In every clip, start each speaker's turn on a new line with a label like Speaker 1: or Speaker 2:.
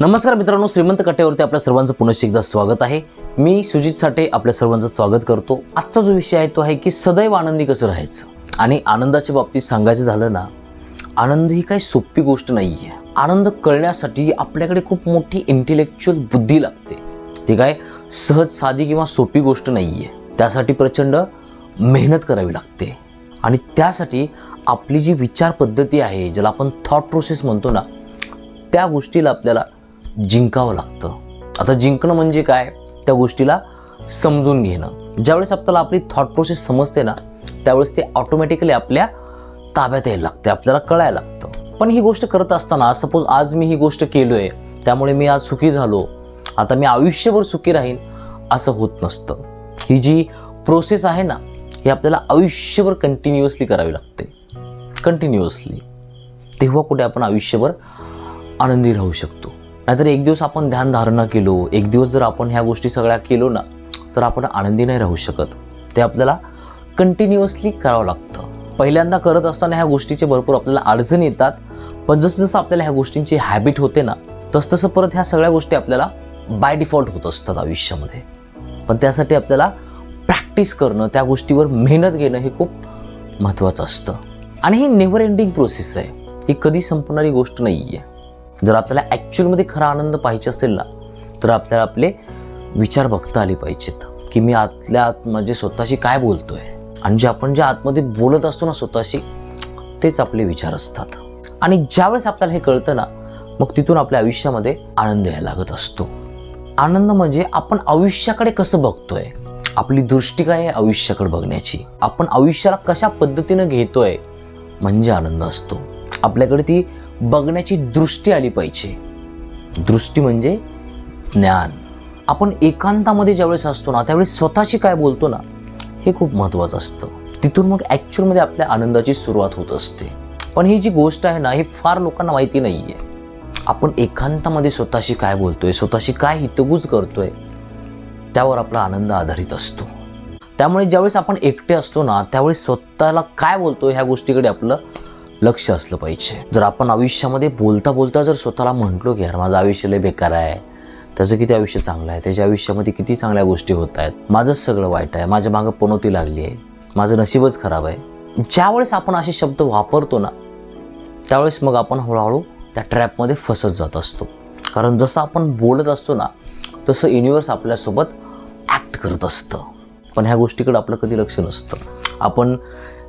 Speaker 1: नमस्कार मित्रांनो श्रीमंत कट्ट्यावरती आपल्या सर्वांचं पुनश्च एकदा स्वागत आहे. मी सुजित साठे आपल्या सर्वांचं स्वागत करतो. आजचा जो विषय आहे तो आहे की सदैव आनंदी कसं राहायचं? आणि आनंदाच्या बाबतीत सांगायचं झालं ना आनंद ही काही सोपी गोष्ट नाही आहे आनंद कळण्यासाठी आपल्याकडे खूप मोठी इंटेलेक्च्युअल बुद्धी लागते. ती काय सहज साधी किंवा सोपी गोष्ट नाही आहे त्यासाठी प्रचंड मेहनत करावी लागते. आणि त्यासाठी आपली जी विचार पद्धती आहे ज्याला आपण थॉट प्रोसेस म्हणतो ना त्या गोष्टीला आपल्याला जिंकावं लागतं. आता जिंकणं म्हणजे काय? त्या गोष्टीला समजून घेणं. ज्यावेळेस आपल्याला आपली थॉट प्रोसेस समजते ना त्यावेळेस ते ऑटोमॅटिकली आपल्या ताब्यात यायला लागते आपल्याला कळायला लागतं. पण ही गोष्ट करत असताना सपोज आज मी ही गोष्ट केलो आहे त्यामुळे मी आज सुखी झालो आता मी आयुष्यभर सुखी राहीन असं होत नसतं. ही जी प्रोसेस आहे ना ही आपल्याला आयुष्यभर कंटिन्युअसली करावी लागते. कंटिन्युअसली तेव्हा कुठे आपण आयुष्यभर आनंदी राहू शकतो. नाहीतर एक दिवस आपण ध्यान धारणा केलो एक दिवस जर आपण ह्या गोष्टी सगळ्या केलो ना तर आपण आनंदी नाही राहू शकत. ते आपल्याला कंटिन्युअसली करावं लागतं. पहिल्यांदा करत असताना ह्या गोष्टीचे भरपूर आपल्याला अडचणी येतात पण जसं जसं आपल्याला ह्या गोष्टींची हॅबिट होते ना तसं तसं परत ह्या सगळ्या गोष्टी आपल्याला बाय डिफॉल्ट होत असतात आयुष्यामध्ये. पण त्यासाठी आपल्याला प्रॅक्टिस करणं त्या गोष्टीवर मेहनत घेणं हे खूप महत्त्वाचं असतं. आणि ही नेवर एंडिंग प्रोसेस आहे. ही कधी संपणारी गोष्ट नाही आहे जर आपल्याला ॲक्च्युअलमध्ये खरा आनंद पाहिजे असेल ना तर आपल्याला आपले विचार बघता आले पाहिजेत की मी आतल्या आत म्हणजे स्वतःशी काय बोलतो आहे आणि जे आपण जे आतमध्ये बोलत असतो ना स्वतःशी तेच आपले विचार असतात. आणि ज्यावेळेस आपल्याला हे कळतं ना मग तिथून आपल्या आयुष्यामध्ये आनंद यायला लागत असतो. आनंद म्हणजे आपण आयुष्याकडे कसं बघतोय? आपली दृष्टी काय आहे आयुष्याकडे बघण्याची? आपण आयुष्याला कशा पद्धतीनं घेतोय? म्हणजे आनंद असतो. आपल्याकडे ती बघण्याची दृष्टी आली पाहिजे. दृष्टी म्हणजे ज्ञान. आपण एकांतामध्ये ज्यावेळेस असतो ना त्यावेळेस स्वतःशी काय बोलतो ना हे खूप महत्त्वाचं असतं. तिथून मग ॲक्च्युअलमध्ये आपल्या आनंदाची सुरुवात होत असते. पण ही जी गोष्ट आहे ना हे फार लोकांना माहिती नाही आहे आपण एकांतामध्ये स्वतःशी काय बोलतोय स्वतःशी काय हितगुज करतोय त्यावर आपला आनंद आधारित असतो. त्यामुळे ज्यावेळेस आपण एकटे असतो ना त्यावेळेस स्वतःला काय बोलतो ह्या गोष्टीकडे आपलं लक्ष असलं पाहिजे. जर आपण आयुष्यामध्ये बोलता बोलता जर स्वतःला म्हटलो की यार माझं आयुष्य लय बेकार आहे त्याचं किती आयुष्य चांगलं आहे त्याच्या आयुष्यामध्ये किती चांगल्या गोष्टी होत आहेत माझंच सगळं वाईट आहे माझ्या मागं पनोती लागली आहे माझं नशीबच खराब आहे. ज्यावेळेस आपण असे शब्द वापरतो ना त्यावेळेस मग आपण हळूहळू त्या ट्रॅपमध्ये फसत जात असतो. कारण जसं आपण बोलत असतो ना तसं युनिवर्स आपल्यासोबत ॲक्ट करत असतं. पण ह्या गोष्टीकडे आपलं कधी लक्ष नसतं. आपण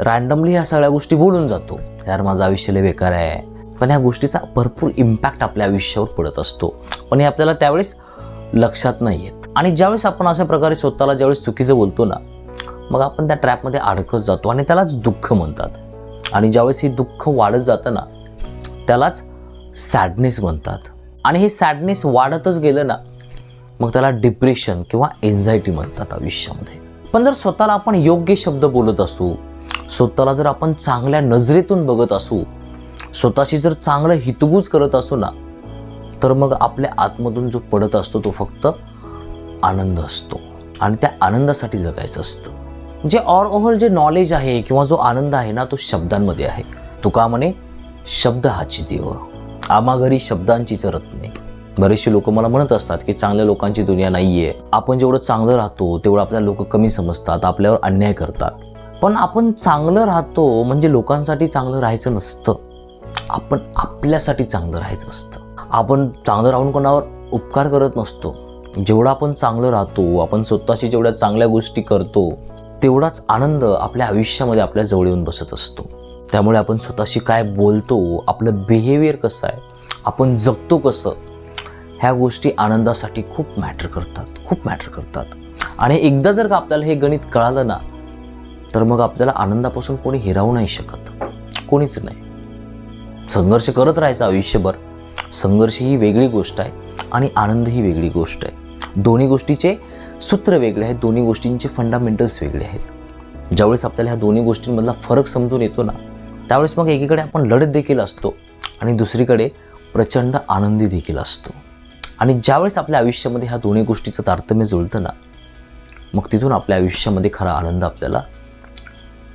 Speaker 1: रॅन्डमली ह्या सगळ्या गोष्टी बोलून जातो. यार माझं आयुष्य लय बेकार आहे. पण ह्या गोष्टीचा भरपूर इम्पॅक्ट आपल्या आयुष्यावर पडत असतो. पण हे आपल्याला त्यावेळेस लक्षात नाही येत आणि ज्यावेळेस आपण अशा प्रकारे स्वतःला ज्यावेळेस चुकीचं बोलतो ना मग आपण त्या ट्रॅपमध्ये अडकत जातो आणि त्यालाच दुःख म्हणतात. आणि ज्यावेळेस हे दुःख वाढत जातं ना त्यालाच सॅडनेस म्हणतात. आणि हे सॅडनेस वाढतच गेलं ना मग त्याला डिप्रेशन किंवा एन्झायटी म्हणतात आयुष्यामध्ये. पण जर स्वतःला आपण योग्य शब्द बोलत असू स्वतःला जर आपण चांगल्या नजरेतून बघत असू स्वतःशी जर चांगलं हितगूज करत असू ना तर मग आपल्या आतमधून जो पडत असतो तो फक्त आनंद असतो. आणि त्या आनंदासाठी जगायचं असतं. जे ऑर ओव्हर जे नॉलेज आहे किंवा जो आनंद आहे ना तो शब्दांमध्ये आहे. तुका म्हणे शब्द हाची देव. आम्हा घरी शब्दांचीच रत्ने बरेचसे लोक मला म्हणत असतात की चांगल्या लोकांची दुनिया नाही आहे आपण जेवढं चांगलं राहतो तेवढं आपल्या लोक कमी समजतात आपल्यावर अन्याय करतात. पण आपण चांगलं राहतो म्हणजे लोकांसाठी चांगलं राहायचं नसतं. आपण आपल्यासाठी चांगलं राहायचं असतं. आपण चांगलं राहून कोणावर उपकार करत नसतो. जेवढं आपण चांगलं राहतो आपण स्वतःशी जेवढ्या चांगल्या गोष्टी करतो तेवढाच आनंद आपल्या आयुष्यामध्ये आपल्या जवळ येऊन बसत असतो. त्यामुळे आपण स्वतःशी काय बोलतो आपलं बिहेवियर कसं आहे आपण जगतो कसं ह्या गोष्टी आनंदासाठी खूप मॅटर करतात खूप मॅटर करतात. आणि एकदा जर का आपल्याला हे गणित कळालं ना तर मग आपल्याला आनंदापासून कोणी हिरावू नाही शकत. कोणीच नाही. संघर्ष करत राहायचं आयुष्यभर. संघर्ष ही वेगळी गोष्ट आहे आणि आनंद ही वेगळी गोष्ट आहे. दोन्ही गोष्टीचे सूत्र वेगळे आहेत दोन्ही गोष्टींचे फंडामेंटल्स वेगळे आहेत. ज्यावेळेस आपल्याला ह्या दोन्ही गोष्टींमधला फरक समजून येतो ना त्यावेळेस मग एकीकडे आपण लढत देखील असतो आणि दुसरीकडे प्रचंड आनंदी देखील असतो. आणि ज्यावेळेस आपल्या आयुष्यामध्ये ह्या दोन्ही गोष्टीचं तारतम्य जुळतं ना मग तिथून आपल्या आयुष्यामध्ये खरा आनंद आपल्याला